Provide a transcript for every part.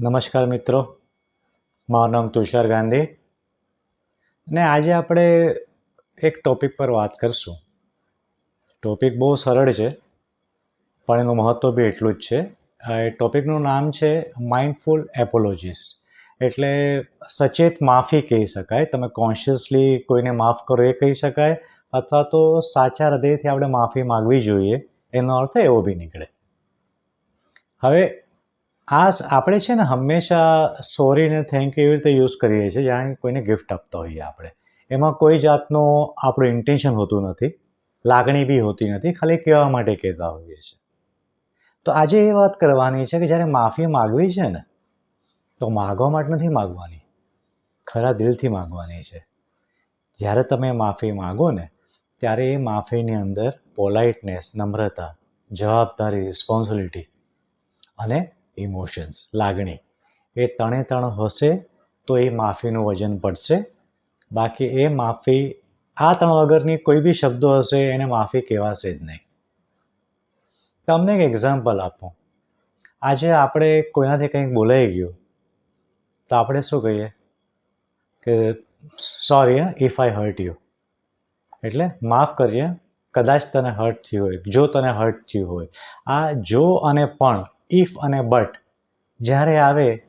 નમસ્કાર મિત્રો. મારું નામ તુષાર ગાંધી. ને આજે આપણે એક ટોપિક પર વાત કરશું. ટોપિક બહુ સરળ છે, પણ એનું મહત્ત્વ બી એટલું જ છે. એ ટોપિકનું નામ છે માઇન્ડફુલ એપોલોજીસ એટલે સચેત માફી કહી શકાય. તમે કોન્શિયસલી કોઈને માફ કરો એ કહી શકાય, અથવા તો સાચા હૃદયથી આપણે માફી માગવી જોઈએ. એનો અર્થ એવો બી નીકળે. હવે આ આપણે છે ને હંમેશા સોરી ને થેન્ક યુ એવી રીતે યુઝ કરીએ છીએ, જાણે કોઈને ગિફ્ટ આપતા હોઈએ આપણે. એમાં કોઈ જાતનું આપણું ઇન્ટેન્શન હોતું નથી, લાગણી બી હોતી નથી, ખાલી કહેવા માટે કહેતા હોઈએ છીએ. તો આજે એ વાત કરવાની છે કે જ્યારે માફી માગવી છે ને, તો માગવા માટે નથી માગવાની, ખરા દિલથી માગવાની છે. જ્યારે તમે માફી માગો ને, ત્યારે એ માફીની અંદર પોલાઇટનેસ નમ્રતા, જવાબદારી રિસ્પોન્સિબિલિટી અને ઇમોશન્સ લાગણી. એ તણે તણ હશે તો એ માફીનું વજન પડશે બાકી એ માફી આ ત્રણ વગરની કોઈ બી શબ્દો હશે એને માફી કહેવાશે જ નહીં. તમને એક એક્ઝામ્પલ આપો. આજે આપણે કોઈનાથી કંઈક બોલાઈ ગયું, તો આપણે શું કહીએ? કે sorry if I hurt you એટલે માફ કરજે કદાચ તને હર્ટ થયું હોય, જો તને હર્ટ થયું હોય. આ જો અને પણ ઇફ અને બટ જ્યારે આવે,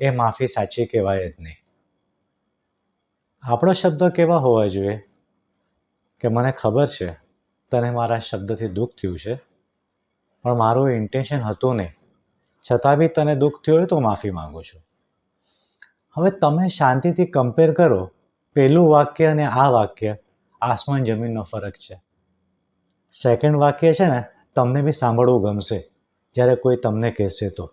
એ માફી સાચી કહેવાય જ નહીં. આપણો શબ્દ કેવા હોવા જોઈએ? કે મને ખબર છે, તને મારા શબ્દથી દુઃખ થયું છે? પણ મારું ઇન્ટેન્શન હતું નહીં. છતાં બી તને દુઃખ થયું હોય તો માફી માગું છું. હવે તમે શાંતિથી કમ્પેર કરો, પહેલું વાક્ય અને આ વાક્ય, આસમાન જમીનનો ફરક છે. સેકન્ડ વાક્ય છે ને, તમને બી સાંભળવું ગમશે. જ્યારે કોઈ તમને કહેશે તો.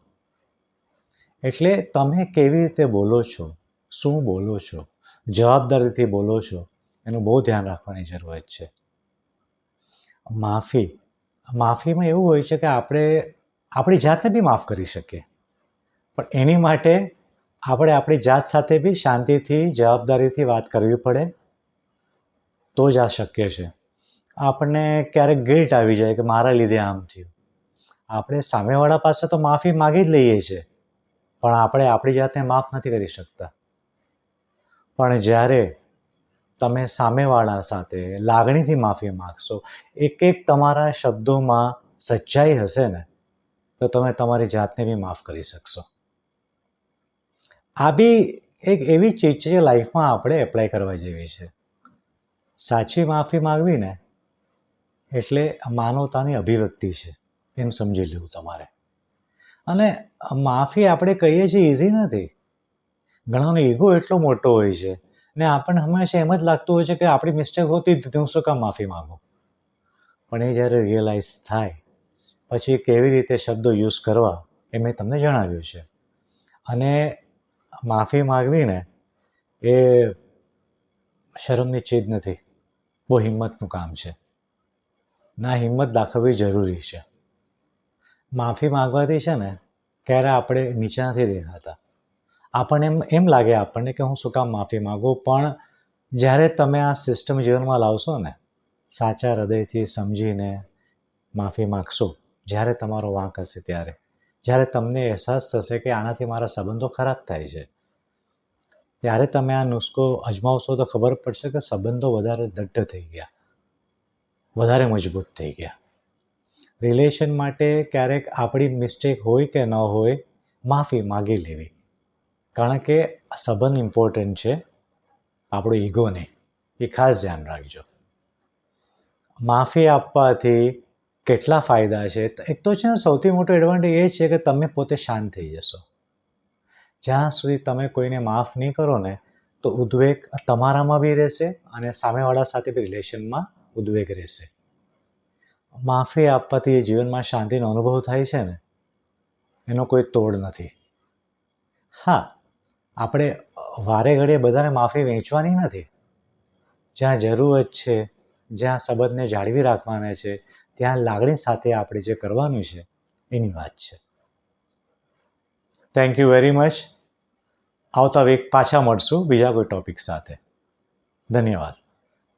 એટલે તમે કેવી રીતે બોલો છો? શું બોલો છો? જવાબદારીથી બોલો છો? એનું બહુ ધ્યાન રાખવાની જરૂરત છે. માફી. માફીમાં એવું હોય છે કે આપણે, આપણી જાતને બી માફ કરી શકીએ. પણ એની માટે આપણે આપણી જાત સાથે બી શાંતિથી, જવાબદારીથી વાત કરવી પડે. તો જ આ શક્ય છે. આપણને ક્યારેક ગિલ્ટ આવી જાય કે મારા લીધે આમ થયું. આપણે સામેવાળા પાસે તો માફી માગી જ લઈએ છીએ, પણ આપણે આપણી જાતને માફ નથી કરી શકતા. પણ જ્યારે તમે સામેવાળા સાથે લાગણીથી માફી માગશો, એક એક તમારા શબ્દોમાં સચ્ચાઈ હશે ને, તો તમે તમારી જાતને બી માફ કરી શકશો. આ બી એક એવી ચીજ છે જે લાઈફમાં આપણે એપ્લાય કરવા જેવી છે. સાચી માફી માગવી ને, એટલે માનવતાની અભિવ્યક્તિ છે. એમ સમજી લેવું તમારે. અને માફી આપણે કહીએ છીએ ઇઝી નથી. ઘણાનો ઈગો એટલો મોટો હોય છે ને આપણને હંમેશા એમ જ લાગતું હોય છે કે આપણી મિસ્ટેક હોતી તો હું શું કામ માફી માગું? પણ એ જ્યારે રિયલાઇઝ થાય, પછી કેવી રીતે શબ્દો યુઝ કરવા એ મેં તમને જણાવ્યું છે. અને માફી માગવીને એ શરમની ચીજ નથી, બહુ હિંમતનું કામ છે. ના હિંમત દાખવવી જરૂરી છે. માફી માગવાથી છે ને, ક્યારે આપણે નીચા નથી દેખાતા. આપણને એમ એમ લાગે આપણને કે હું શું કામ માફી માગું, પણ જ્યારે તમે આ સિસ્ટમ જીવનમાં લાવશો ને, સાચા હૃદયથી સમજીને માફી માગશો, જ્યારે તમારો વાંક હશે ત્યારે. જ્યારે તમને અહેસાસ થશે કે આનાથી મારા સંબંધો ખરાબ થાય છે, ત્યારે તમે આ નુસ્ખો અજમાવશો તો ખબર પડશે કે સંબંધો વધારે દઢ થઈ ગયા, વધારે મજબૂત થઈ ગયા. રિલેશન માટે ક્યારેક આપણી મિસ્ટેક હોય કે ન હોય, માફી માગી લેવી. કારણ કે સંબંધ ઇમ્પોર્ટન્ટ છે આપણો ઈગો એ ખાસ ધ્યાન રાખજો. માફી આપવાથી કેટલા ફાયદા છે? એક તો છે ને, સૌથી મોટો એડવાન્ટેજ એ છે કે તમે પોતે શાંત થઈ જશો. જ્યાં સુધી તમે કોઈને માફ નહીં કરો ને, તો ઉદ્વેગ તમારામાં બી રહેશે અને સામેવાળા સાથે બી રિલેશનમાં ઉદ્વેગ રહેશે. માફી આપવાથી એ જીવનમાં શાંતિનો અનુભવ થાય છે ને? એનો કોઈ તોડ નથી. હા, આપણે વારે ઘડીએ બધાને માફી વેચવાની નથી. જ્યાં જરૂરત છે, જ્યાં સંબંધને જાળવી રાખવાના છે, ત્યાં લાગણી સાથે આપણે જે કરવાનું છે, એની વાત છે. થેન્ક યુ વેરી મચ આવતા વીક પાછા મળશું બીજા કોઈ ટોપિક સાથે. ધન્યવાદ.